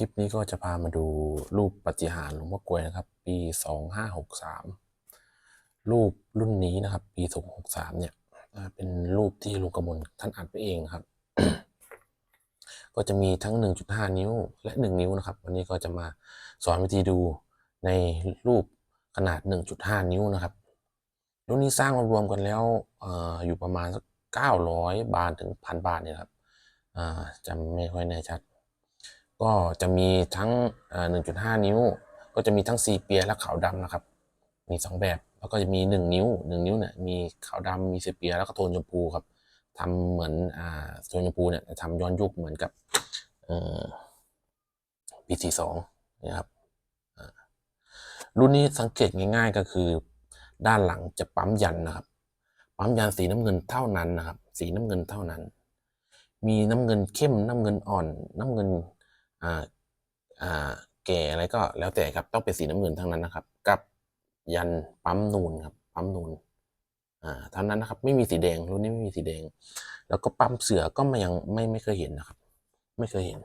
ลิปนี้ก็จะพามาดูรูปปฏิหารหลวงพ่อกลวยนะครับ ปีสองห้าหกสามรูปรุ่นนี้นะครับ ปีสองหกสามเนี่ยเป็นรูปที่ลุงกระมลท่านอัดไปเองครับ ก็จะมีทั้ง 1.5 นิ้วและ 1 นิ้วนะครับ วันนี้ก็จะมาสอนวิธีดูในรูปขนาด 1.5 นิ้วนะครับ รุ่นนี้สร้างรวมกันแล้วออยู่ประมาณสัก900 บาทถึงพันบาทเนี่ยครับจำไม่ค่อยแน่ชัด ก็จะมีทั้งเอ่อ1.5 นิ้ว ก็จะมีทั้งซีเปียและขาวดำนะครับ มีสองแบบ แล้วก็จะมี 1 นิ้ว 1 นิ้วเนี่ยมีขาวดำมีซีเปียแล้วก็โทนชมพูครับทำเหมือนอ่าโทนชมพูเนี่ยทำย้อนยุคเหมือนกับปีสี่สองนะครับรุ่นนี้สังเกตง่าย ๆ ก็คือ ด้านหลังจะปั๊มยันนะครับ ปั๊มยันสีน้ำเงินเท่านั้นนะครับ สีน้ำเงินเท่านั้น มีน้ำเงินเข้มน้ำเงินอ่อน น้ำเงิน อ่าอ่าแก่อะไรก็แล้วแต่ครับต้องเป็นสีน้ำเงินทั้งนั้นนะครับ กับยันปั๊มนูนครับปั๊มนูนอ่าเท่านั้นนะครับ ไม่มีสีแดงรุ่นนี้ไม่มีสีแดง แล้วก็ปั๊มเสือก็ไม่ยังไม่ไม่เคยเห็นนะครับ ไม่เคยเห็น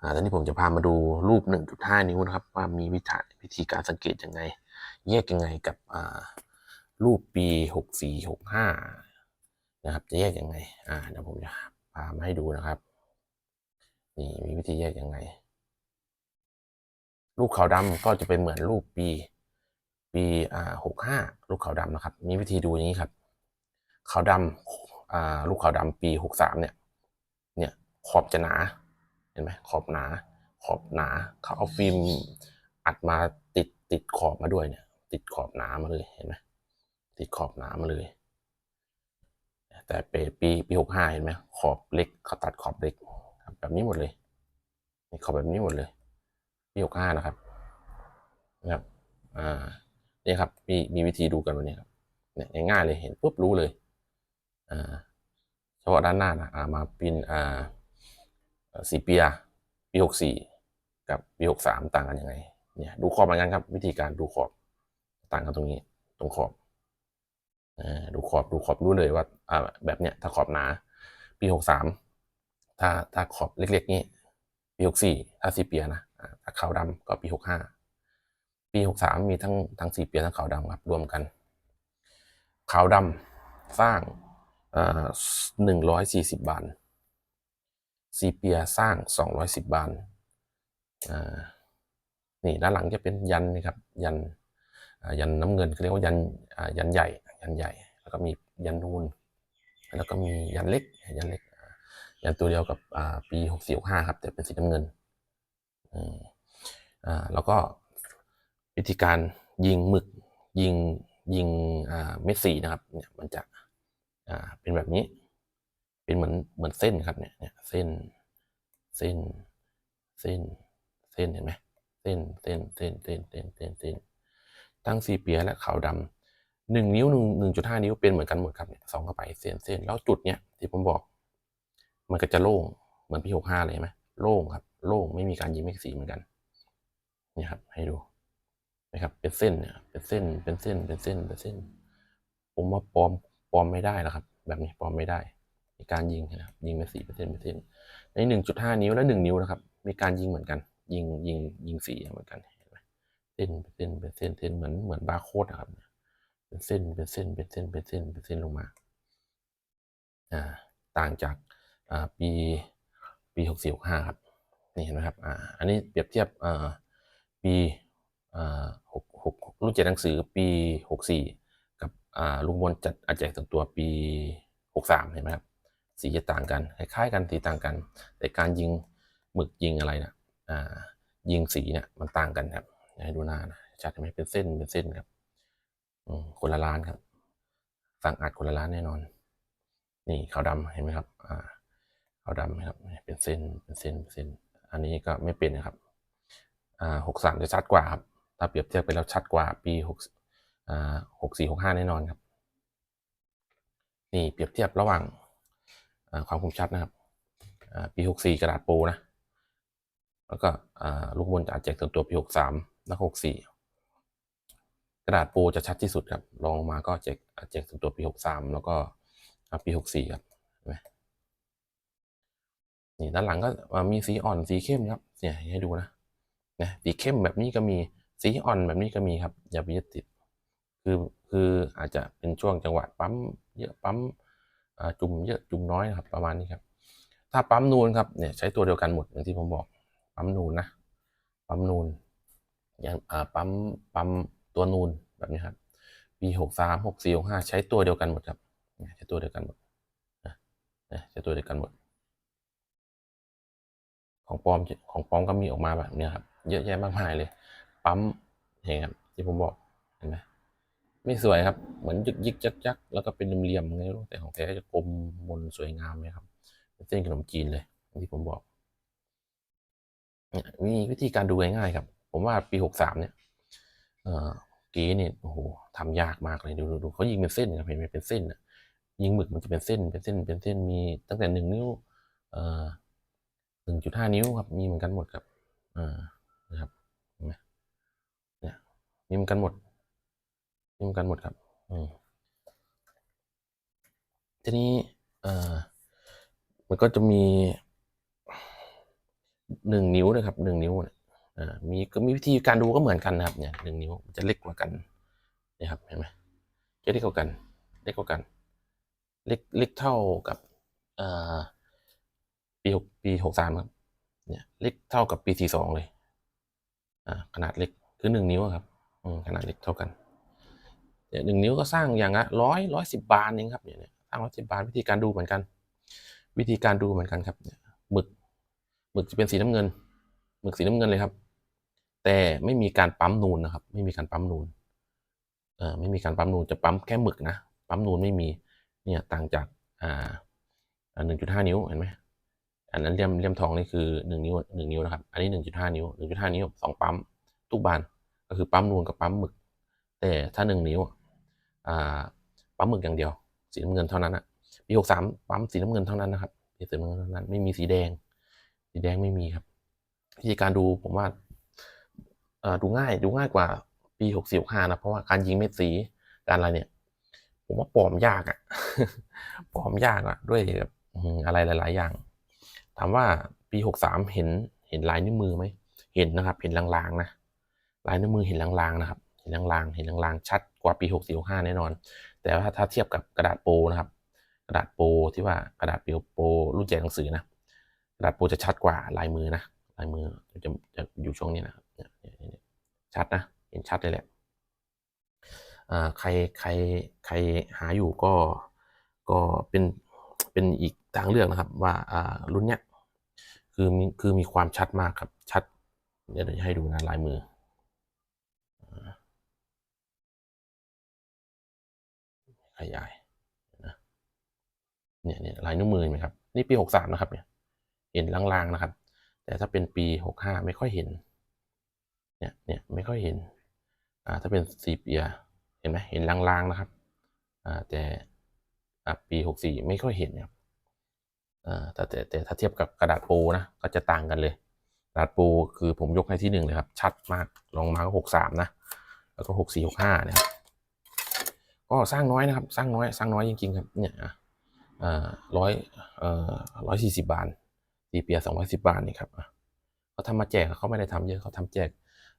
อ่าตอนนี้ผมจะพามาดูรูป 1.5 นิ้วนะครับ ว่ามีวิธีวิธีการสังเกตยังไง แยกยังไงกับอ่ารูปปี 64 65 นะครับ จะแยกยังไงอ่าเดี๋ยวผมจะพามาให้ดูนะครับ นี่มีวิธีแยกยังไงรูปขาวดำก็จะเป็นเหมือนรูปปี ปีอ่า65รูปขาวดำนะครับ มีวิธีดูอย่างนี้ครับขาวดำอ่าลูกขาวดำปี63เนี่ย เนี่ยขอบจะหนาเห็นไหมขอบหนา ขอบหนาเขาเอาฟิล์มอัดมาติดติดขอบมาด้วยเนี่ย ติดขอบหนามาเลยเห็นไหมติดขอบหนามาเลย แต่ปีปีปีหกห้าเห็นไหมขอบเล็กเขาตัดขอบเล็ก แบบนี้หมดเลยนี่ขอบแบบนี้หมดเลยปีหกห้านะครับนะครับอ่านี่ครับมีมีวิธีดูกันวันนี้ครับเนี่ยง่ายๆเลยเห็นปุ๊บรู้เลยอ่าเฉพาะด้านหน้านะอ่ามาปินอ่าเอ่อสีเปียปีหกสี่กับปีหกสามต่างกันยังไงเนี่ยดูขอบเหมือนกันครับ วิธีการดูขอบต่างกันตรงนี้ตรงขอบอ่าดูขอบดูขอบรู้เลยว่าอ่าแบบเนี้ยถ้าขอบหนา ปีหกสาม ถ้าถ้าขอบเล็กๆ นี่ปีหกสี่ถ้าสีเปียนะถ้าขาวดำก็ปีหกห้าปีหกสามมีทั้งทั้งสีเปียทั้งขาวดำครับรวมกัน ขาวดำสร้างหนึ่งร้อยสี่สิบบาทซีเปียสร้าง210บานอ่านี่ด้านหลังจะเป็นยันนะครับ ยันยันน้ำเงินเขาเรียกว่ายันยันใหญ่ ยันใหญ่ แล้วก็มียันนูน แล้วก็มียันเล็ก ยันเล็ก อย่ายันตัวเดียวกับอ่าปี6 4 6 5ครับ แต่เป็นสีน้ำเงินอืมอ่าแล้วก็วิธีการยิงหมึกยิงยิงอ่าเม็ดสีนะครับเนี่ยมันจะอ่าเป็นแบบนี้ เป็นเหมือนเหมือนเส้นครับเนี่ยเนี่ยเส้นเส้นเส้นเส้นเห็นไหมเส้นเส้นเส้นเส้นเส้นเส้นเส้นทั้งสีเปียและขาวดำหนึ่งนิ้วหนึ่งหนึ่งจุดห้านิ้วเป็นเหมือนกันหมดครับเนี่ยสองเข้าไปเส้นเส้นแล้วจุดเนี้ยที่ผมบอก มันก็จะโล่งเหมือนปีหกห้าเลยไหมโล่งครับ โล่งไม่มีการยิงไม่สีเหมือนกันนี่ครับ ให้ดูนะครับเป็นเส้นเนี่ยเป็นเส้นเป็นเส้นเป็นเส้นเป็นเส้น ผมว่าปลอมปลอมไม่ได้แล้วครับ แบบนี้ปลอมไม่ได้ มีการยิงนะครับยิงไปสี่เปอร์เซ็นเปอร์เซ็นในหนึ่งจุดห้านิ้วและหนึ่งนิ้วนะครับ มีการยิงเหมือนกัน ยิงยิงยิงสีเหมือนกันเห็นไหมเส้นเป็นเส้นเป็นเส้นเส้นเหมือนเหมือนบาร์โค้ดนะครับเป็นเส้นเป็นเส้นเป็นเส้นเป็นเส้นเป็นเส้นลงมา อ่า ต่างจาก ปีปีหกสี่หกห้าครับนี่เห็นไหมครับอ่าอันนี้เปรียบเทียบอ่าปีอ่าหกหกรุ่นเจ็ดหนังสือปีหกสี่กับอ่าลุงมนจัดอาแจกส่วนตัวปีหกสามเห็นไหมครับสีจะต่างกันคล้ายๆกันสีต่างกัน แต่การยิงหมึกยิงอะไรนะอ่ายิงสีเนี่ยมันต่างกันครับให้ดูหน้านะชัดไหมเป็นเส้นเป็นเส้นครับคนละล้านครับสั่งอัดคนละล้านแน่นอน นี่ขาวดำเห็นไหมครับ อ่า ขาวดำนะครับ เป็นเส้น เป็นเส้น เป็นเส้น อันนี้ก็ไม่เป็นนะครับ อ่าหกสามจะชัดกว่าครับ ถ้าเปรียบเทียบไปแล้วชัดกว่าปีหกอ่าหกสี่หกห้าแน่นอนครับ นี่เปรียบเทียบระหว่างอ่าความคมชัดนะครับอ่าปี64กระดาษปรนะ แล้วก็อ่าลูกบอลจะแจกส่วนตัวปี63แล้วก็64กระดาษปรจะชัดที่สุดครับรองมาก็แจกแจกส่วนตัวปี63แล้วก็อ่าปี64ครับเห็นไหม นี่ด้านหลังก็มีสีอ่อนสีเข้มครับเนี่ยให้ดูนะนะสีเข้มแบบนี้ก็มีสีอ่อนแบบนี้ก็มีครับอย่าไปยึดติด คือคืออาจจะเป็นช่วงจังหวะปั๊มเยอะปั๊มจุ่มเยอะจุ่มน้อยนะครับประมาณนี้ครับ ถ้าปั๊มนูนครับเนี่ยใช้ตัวเดียวกันหมดอย่างที่ผมบอกปั๊มนูนนะปั๊มนูนอย่างปั๊มปั๊มตัวนูนแบบนี้ครับปีหกสามหกสี่หกห้าใช้ตัวเดียวกันหมดครับใช้ตัวเดียวกันหมดนะใช้ตัวเดียวกันหมด ของปลอมของปลอมก็มีออกมาแบบเนี้ยครับ เยอะแยะมากมายเลย ปั๊มเห็นครับที่ผมบอกเห็นไหมไม่สวยครับ เหมือนยึกยึกยักยักแล้วก็เป็นเหลี่ยมๆไงรู้แต่ของแท้จะกลมมนสวยงามเลยครับเป็นเส้นขนมจีนเลยที่ผมบอกเนี่ยมีวิธีการดูง่ายๆครับ ผมว่าปีหกสามเนี่ยเออก๋เนี่ยโอ้โหทำยากมากเลยดูดูดูเขายิงเป็นเส้นครับเห็นไหมเป็นเส้นยิงหมึกมันจะเป็นเส้นเป็นเส้นเป็นเส้นมีตั้งแต่หนึ่งนิ้วเอ่อ หนึ่งจุดห้านิ้วครับ มีเหมือนกันหมดครับอ่านะครับเห็นไหมเนี่ยมีเหมือนกันหมดมีเหมือนกันหมดครับอืมทีนี้เอ่อมันก็จะมีหนึ่งนิ้วนะครับหนึ่งนิ้วเนี่ยอ่ามีก็มีวิธีการดูก็เหมือนกันนะครับเนี่ยหนึ่งนิ้วจะเล็กกว่ากันนี่ครับเห็นไหมจะเล็กกว่ากัน เล็กกว่ากัน เล็กเล็กเท่ากับเอ่อ ปีหกปีหกสามครับ เนี่ยเล็กเท่ากับปีสี่สองเลย อ่า ขนาดเล็กคือหนึ่งนิ้วครับอืมขนาดเล็กเท่ากันเนี่ยหนึ่งนิ้วก็สร้างอย่างละร้อยร้อยสิบบาทเองครับเนี่ยสร้างร้อยสิบบาทวิธีการดูเหมือนกัน วิธีการดูเหมือนกันครับเนี่ยหมึกหมึกจะเป็นสีน้ำเงินหมึกสีน้ำเงินเลยครับ แต่ไม่มีการปั๊มนูนนะครับ ไม่มีการปั๊มนูนเอ่อไม่มีการปั๊มนูนจะปั๊มแค่หมึกนะปั๊มนูนไม่มีเนี่ยต่างจากอ่าหนึ่งจุดห้านิ้วเห็นไหม อันนั้นเลี่ยมเลี่ยมทองนี่คือหนึ่งนิ้วหนึ่งนิ้วนะครับ อันนี้หนึ่งจุดห้านิ้วหนึ่งจุดห้านิ้วสองปั๊มทุกบานก็คือปั๊มนูนกับปั๊มหมึก แต่ถ้าหนึ่งนิ้วปั๊มหมึกอย่างเดียว สีน้ำเงินเท่านั้นอะปีหกสามปั๊มสีน้ำเงินเท่านั้นนะครับสีน้ำเงินเท่านั้นไม่มีสีแดง สีแดงไม่มีครับวิธีการดูผมว่าดูง่ายดูง่ายกว่าปีหกสี่หกห้านะเพราะว่าการยิงเม็ดสีการอะไรเนี่ย ผมว่าปลอมยากอะปลอมยากอะด้วยแบบอืมอะไรหลาย ๆ อย่าง ถามว่าปีหกสามเห็นเห็นลายนิ้วมือไหมเห็นนะครับ เห็นลางๆนะลายนิ้วมือเห็นลางๆนะครับ เห็นลางๆ เห็นลางๆ ชัดกว่าปีหกสี่หกห้าแน่นอน แต่ว่าถ้าเทียบกับกระดาษโปรนะครับ กระดาษโปรที่ว่ากระดาษเปียวโปรรุ่นแจกหนังสือนะ กระดาษโปรจะชัดกว่าลายมือนะลายมือจะจะอยู่ช่วงนี้นะครับชัดนะ เห็นชัดเลยแหละใครใครใครหาอยู่ก็ก็เป็นเป็นอีก ทางเลือกนะครับ ว่ารุ่นเนี้ยคือมีคือมีความชัดมากครับ ชัดเดี๋ยวจะให้ดูนะลายมือขยายนะเนี่ยเนี่ยลายนิ้วมือเห็นไหมครับ นี่ปีหกสามนะครับเนี่ยเห็นลางๆนะครับ แต่ถ้าเป็นปีหกห้าไม่ค่อยเห็น เนี่ยเนี่ยไม่ค่อยเห็นอ่าถ้าเป็นสีเปีเห็นไหมเห็นลางๆนะครับอ่าแต่อ่าปีหกสี่ไม่ค่อยเห็นครับอ่า แต่แต่ถ้าเทียบกับกระดาษปรนะก็จะต่างกันเลยกระดาษปรคือผมยกให้ที่หนึ่งเลยครับ ชัดมากลองมาก็หกสามนะ แล้วก็หกสี่หกห้านี่ครับก็สร้างน้อยนะครับ สร้างน้อยสร้างน้อยจริงๆครับเนี่ยอ่าร้อยเอ่อร้อยสี่สิบบาทตีเปียสองร้อยสิบาทนี่ครับเขาทำมาแจกเขาไม่ได้ทำเยอะเขาทำแจก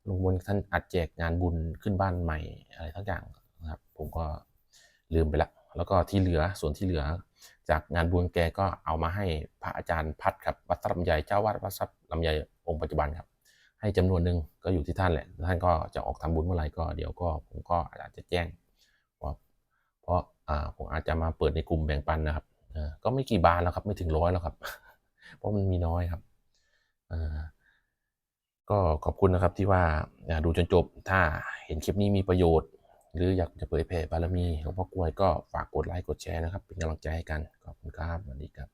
ลุงบนท่านอัดแจกงานบุญขึ้นบ้านใหม่อะไรทั้งอย่างนะครับ ผมก็ลืมไปละ แล้วก็ที่เหลือส่วนที่เหลือ จากงานบุญแกก็เอามาให้พระอาจารย์พัดครับวัดทรัพย์ลำไยเจ้าวาดวัดทรัพย์ลำไยองค์ปัจจุบันครับ ให้จำนวนหนึ่งก็อยู่ที่ท่านแหละท่านก็จะออกทำบุญเมื่อไหร่ก็เดี๋ยวก็ผมก็อาจจะแจ้งว่าเพราะผมอาจจะมาเปิดในกลุ่มแบ่งปันนะครับก็ไม่กี่บาทแล้วครับ ไม่ถึงร้อยแล้วครับ เพราะมันมีน้อยครับก็ขอบคุณนะครับที่ว่าอ่าดูจนจบถ้าเห็นคลิปนี้มีประโยชน์ หรืออยากจะเผยแผ่บารมีหลวงพ่อกลวยก็ฝากกดไลค์กดแชร์นะครับ เป็นกำลังใจให้กัน ขอบคุณครับสวัสดีครับ